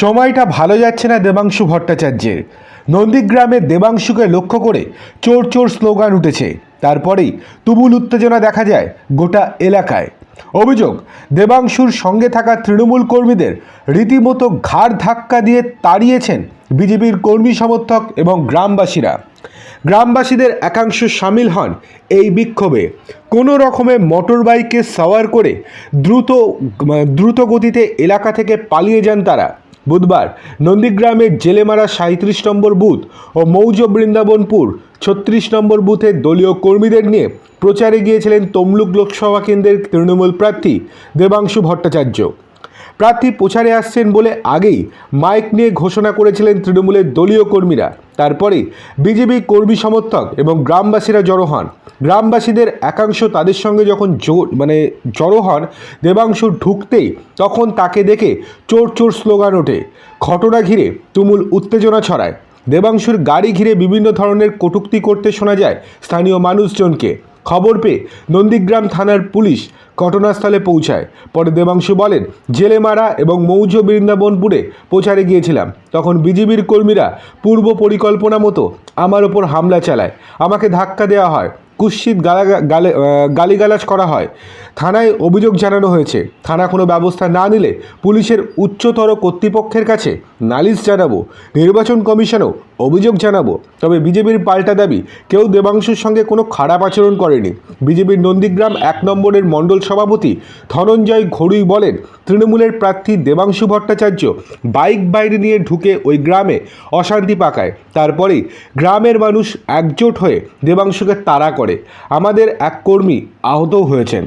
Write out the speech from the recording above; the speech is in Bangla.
সময়টা ভালো যাচ্ছে না দেবাংশু ভট্টাচার্যের। নন্দীগ্রামে দেবাংশুকে লক্ষ্য করে চোর চোর স্লোগান উঠেছে। তারপরেই তুমুল উত্তেজনা দেখা যায় গোটা এলাকায়। অভিযোগ, দেবাংশুর সঙ্গে থাকা তৃণমূল কর্মীদের রীতিমতো ঘাড় ধাক্কা দিয়ে তাড়িয়েছেন বিজেপির কর্মী সমর্থক এবং গ্রামবাসীরা। গ্রামবাসীদের একাংশ সামিল হন এই বিক্ষোভে। কোনো রকমে মোটর বাইকে সাওয়ার করে দ্রুত দ্রুত গতিতে এলাকা থেকে পালিয়ে যান তারা। বুধবার নন্দীগ্রামের জেলেমারা সাঁত্রিশ নম্বর বুথ ও মৌজ বৃন্দাবনপুর ছত্রিশ নম্বর বুথের দলীয় কর্মীদের নিয়ে প্রচারে গিয়েছিলেন তমলুক লোকসভা কেন্দ্রের তৃণমূল প্রার্থী দেবাংশু ভট্টাচার্য। প্রার্থী প্রচারে আসছেন বলে আগেই মাইক নিয়ে ঘোষণা করেছিলেন তৃণমূলের দলীয় কর্মীরা। তারপরে বিজেপি কর্মী সমর্থক এবং গ্রামবাসীরা জড়ো হন। গ্রামবাসীদের একাংশ তাদের সঙ্গে যখন মানে জড়ো হন, দেবাংশু ঢুকতেই তখন তাকে দেখে চোর চোর স্লোগান ওঠে। ঘটনা ঘিরে তুমুল উত্তেজনা ছড়ায়। দেবাংশুর গাড়ি ঘিরে বিভিন্ন ধরনের কটূক্তি করতে শোনা যায় স্থানীয় মানুষজনকে। খবর পেয়ে নন্দীগ্রাম থানার পুলিশ ঘটনাস্থলে পৌঁছায়। পরে দেবাংশু বলেন, জেলেমারা এবং মৌজ বৃন্দাবনপুরে প্রচারে গিয়েছিলাম। তখন বিজেপির কর্মীরা পূর্ব পরিকল্পনা মতো আমার ওপর হামলা চালায়। আমাকে ধাক্কা দেওয়া হয়, কুৎসিত গালে গালিগালাজ করা হয়। থানায় অভিযোগ জানানো হয়েছে, থানা কোনো ব্যবস্থা না নিলে পুলিশের উচ্চতর কর্তৃপক্ষের কাছে নালিশ জানাব। নির্বাচন কমিশনেও অভিযোগ জানাব। তবে বিজেপির পাল্টা দাবি, কেউ দেবাংশুর সঙ্গে কোনো খারাপ আচরণ করেনি। বিজেপির নন্দীগ্রাম এক নম্বরের মণ্ডল সভাপতি ধনঞ্জয় ঘড়ুই বলেন, তৃণমূলের প্রার্থী দেবাংশু ভট্টাচার্য বাইক বাইরে নিয়ে ঢুকে ওই গ্রামে অশান্তি পাকায়। তারপরেই গ্রামের মানুষ একজোট হয়ে দেবাংশুকে তাড়া করে। আমাদের এক কর্মী আহতও হয়েছেন।